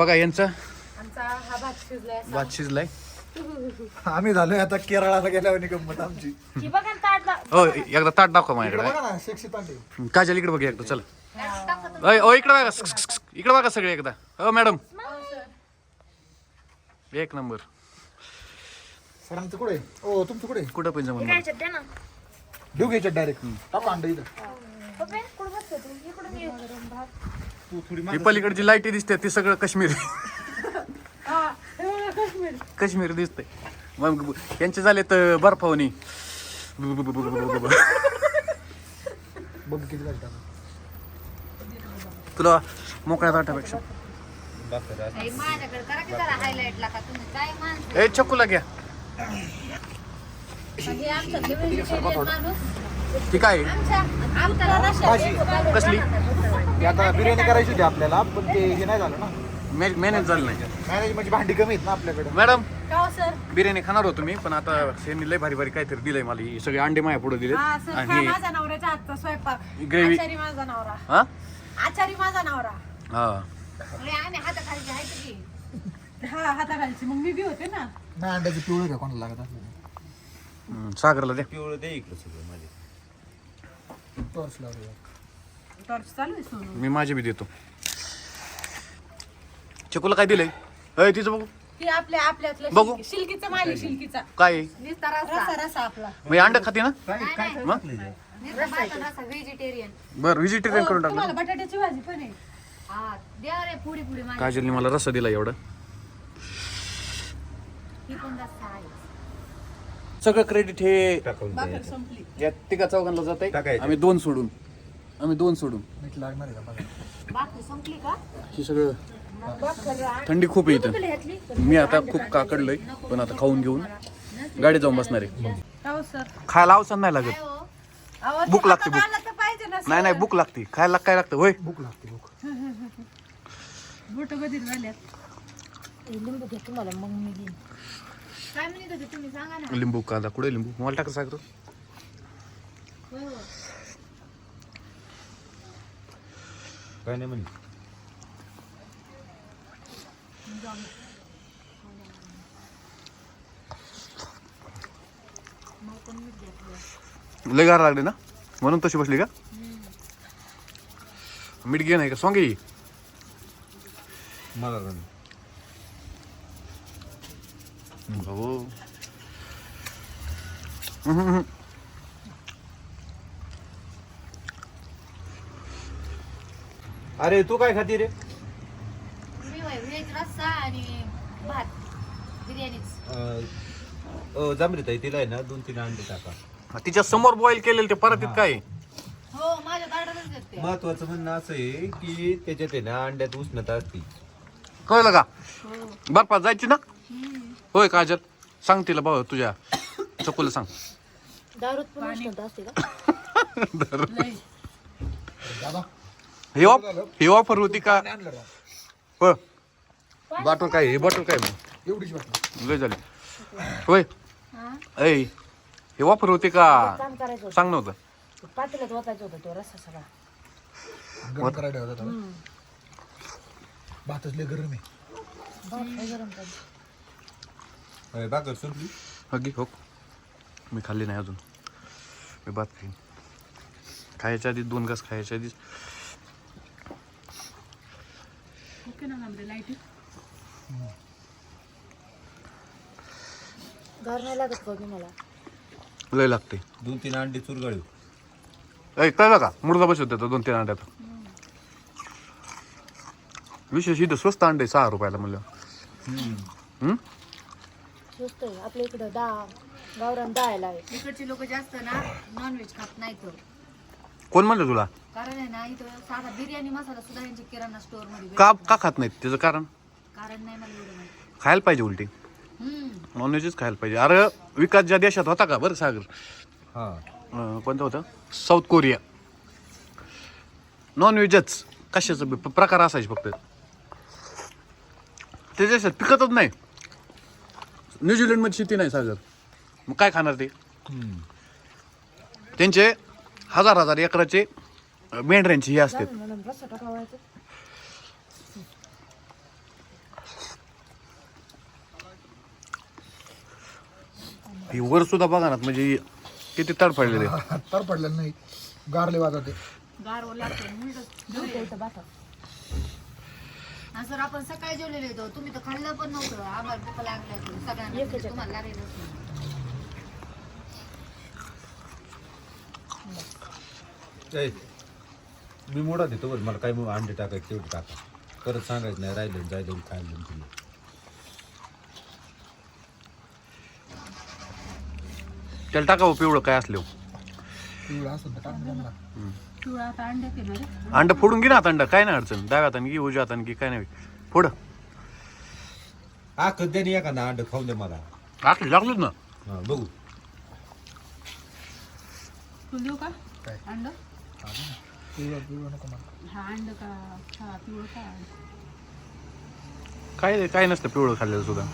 बघा यांचा? आमचा हा भात शिजलाय आम्ही झालोय आता केरळाला गेल्यावर गंमत आमची. ही हो एकदा ताट दाखवा माझ्याकडे. बघा ना शेक्षी तांडे. काजल इकडे बघा एकदा चला. अय ओ इकडे बघा इकडे बघा सगळे एकदा. हो मॅडम. एक नंबर. सरांचं कुठे? ओ तुमचं कुठे? कुठं पण घेऊ घ्यायच्या डायरेक्ट टाका अंडा इथं पप्पा, कुठं बसतो तू? इकडून ये. तू थोडी ही पलीकडची लाइट दिसते ती सगळं काश्मीर. काश्मीर. काश्मीर दिसते मग यांचे झाले तर टाका तुला मोकळ्या ताटापेक्षा. हे माझ्याकडे करा की जरा हायलाइटला का तुम्ही? काय माणसं ए चक्कूला घ्या. हे ती काय? आहे? भाजी. कसली? हे आता बिर्याणी करायची होती आपल्याला पण ते हे नाही झालं ना. मॅ- मॅनेज झालं नाही. मॅनेज म्हणजे भांडी कमी आहेत ना आपल्याकडे. मॅडम का हो, सर? बिर्याणी खाणार होतो मी पण आता त्यांनी लय भारी भारी काहीतरी दिलंय मला ही सगळे अंडे माया पुढे दिले हा सर आणि हा माझा नवऱ्याच्या हातचा स्वयंपाक. Gravy. आचारी माझा नवरा. हा? आचारी माझा नवरा. हा. हे आम्ही हाताखाली आहे की हा हाताखालची. मग मी बी होते ना. नाही अंड्याची पिवळी का कोणाला लागत असलं हम्म, सागरला द्या पिवळं दे इकडं सगळं माझे. टॉर्च लावलं टॉर्च चालू आहे सोनू. मी माझे बी देतो. चकुला काय दिलंय? अय तिचं बघू. ती आपल्या आपल्यातलं बघू. शिल्की- शिल्कीचा माली शिल्कीचा. काय आहे? नुसता रस्सा. रसा रसा आपला. मी अंड खाते ना? मग? नुसता भात आणि रस्सा व्हेजिटेरियन बर व्हेजिटेरियन करून टाकलं. तुम्हाला बटाट्याची भाजी पण आहे. हा द्या रे पुढे पुढे माझी. काजलने मला रस्सा दिला एवढं. ही पण रस्सा आहे. सगळं क्रेडिट हे टाकून भाकर संपली. या तिघा चौघांना जात आहे टाकायचं. आम्ही दोन सोडून. आम्ही दोन सोडून. मीठ लागणार आहे का बघा बाकी संपली का? ही सगळं थंडी खूप आहे इथं. ह्यातली? मी आता खूप काकडलोय पण आता खाऊन घेऊन गाडी जाऊन बसणार आहे. हो सर. खायला अवसर नाही लागत. हो. अहो, भूक लागते, भूक. आलं तर पाहिजे ना नाही नाही भूक लागते. खायला काय लागतं? होय. भूक लागते भूक. बोट कधी झाल्यात लिंबू घे तुम्हाला मग मी देईन. काय म्हणत होते तुम्ही सांगा ना. लिंबू कांदा. कुठे लिंबू? मला टाका सागर हो हो काय नाही म्हणे. लय गार लागले ना? म्हणून तशी बसली का? मीठ घे नाही का? सॉंग मला का नाही. हो. हम्म, हम्म. अरे तू काय खाती रे? मी व्हेज रस्सा आणि भात बिर्याणीच. अं, अं, जांभळी ताई तिला आहे ना दोन तीन अंडे टाका. तिच्या समोर बॉईल केलेलं ते परत काय? आहे? हो माझ्या देते महत्वाचं म्हणणं असं आहे की त्याच्यात आहे ना अंड्यात उष्णता असते. कळलं का? बर्फात जायची ना? होय काजल सांग तिला भाऊ तुझ्या चकुला सांग. दारूत पण उष्णता असते का? दादा. हे ऑफ हे ऑफर होती का. हो बॉटल काय हे बॉटल काय मग एवढीच वाटली लय झाले. होय. ऐ हे ऑफर होती का? काम करायचं सांग नव्हतं होतं. पातेल्यात ओतायचं होतं तो रस्सा सगळा. गरम करायला ठेवता त्याला भातच लय गरम आहे. भाकर अगदी हो मी खाल्ली नाही अजून. मी भात खाईन. खायच्या आधी दोन घास खायच्या आधी ओके ना नंबर लाइट घर नाही लागत बघ मला. लय लागते. दोन तीन अंडे चुरगळू ऐ कळलं का मुर्दा बसवत होता दोन तीन अंड्यात विशेष इथं स्वस्त अंडे सहा रुपयाला म्हणलं. स्वस्त आहे आपल्या इकडं दहा गावरान दहाला आहे. इकडचे लोक जास्त ना नॉनव्हेज खात नाही तर कोण म्हणलं तुला? कारण आहे ना इथं साधा बिर्याणी मसाला सुद्धा यांच्या किराणा स्टोअरमध्ये का. का खात नाहीत? त्याचं कारण? कारण नाही मला एवढं माहिती. खायला पाहिजे उलटी. हम्म. नॉनव्हेजच खायला पाहिजे. अरे विकास ज्या देशात होता का बरं सागर? हा. अं, कोणतं होतं? साऊथ कोरिया नॉनव्हेजच कशाचं? बी प्रकार असायचे फक्त. ते देशात पिकतच नाही. न्यूझीलंडमध्ये शेती नाही सागर. मग काय खाणार ते? त्यांचे हजार हजार एकराचे मेंढऱ्यांचे हे असतात. ही वर सुद्धा बघा ना म्हणजे किती तडफडलेले. तडफडलेलं नाही गारले वाजवते. गार आणि सर आपण सकाळी जेवलेले होतो. तुम्ही तर खाल्लं पण नव्हतं. आम्हाला भूक होती. सगळ्यांना म्हणजे तुम्हाला मी मोडा देतो बरं. मला काय मग अंडे टाकायचे तेवढे टाका. परत सांगायचं नाही राहिले जायला खायला तुम्ही त्याला टाकावं पिवळं काय असले पिवळा असं तर टाकून द्या ना. अंड फोडून घे ना आता अंड. काय नाही अडचण. डाव्या हाताने घे उजव्या हाताने घे काय नाही. फोड. हा कधी एखादा अंड खाऊन दे मला. आखली लागलोच ना. हा बघू. तू देऊ का? काय? अंड? हा का? हा पिवळं का? काय काय नसतं पिवळं खाल्लेलं सुद्धा.